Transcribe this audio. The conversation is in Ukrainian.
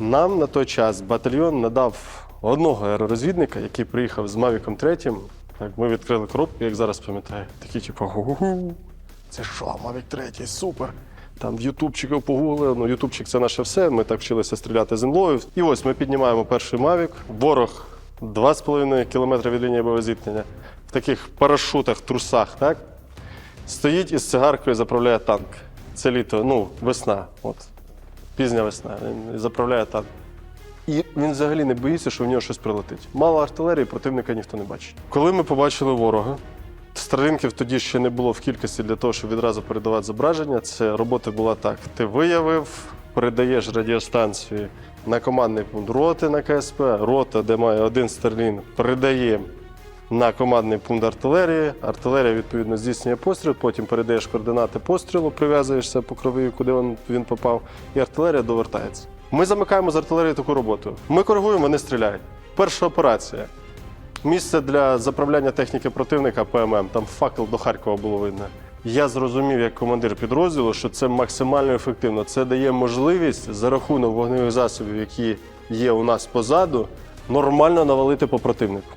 Нам на той час батальйон надав одного аеророзвідника, який приїхав з Мавіком 3. Так, ми відкрили коробку, як зараз пам'ятаю. Такі, типу, гу-гу-гу. Це що, Мавік 3, супер. Там в ютубчиків погуглили. Ну, ютубчик це наше все. Ми так вчилися стріляти з інлою. І ось ми піднімаємо перший Мавік. Ворог 2,5 км від лінії бойового зіткнення. В таких парашутах, трусах, так? Стоїть із цигаркою, заправляє танк. Це літо, ну, весна. От. Пізня весна. Він заправляє танк. І він взагалі не боїться, що в нього щось прилетить. Мало артилерії, противника ніхто не бачить. Коли ми побачили ворога, Старлінків тоді ще не було в кількості для того, щоб відразу передавати зображення. Це робота була так: ти виявив, передаєш радіостанцію на командний пункт роти на КСП, рота, де має один Старлінг, передає на командний пункт артилерії. Артилерія відповідно здійснює постріл, потім передаєш координати пострілу, прив'язуєшся по крові, куди він, попав, і артилерія довертається. Ми замикаємо з артилерії таку роботу. Ми коригуємо, вони стріляють. Перша операція. Місце для заправляння техніки противника ПММ, там факел до Харкова було видно. Я зрозумів як командир підрозділу, що це максимально ефективно. Це дає можливість за рахунок вогневих засобів, які є у нас позаду, нормально навалити по противнику.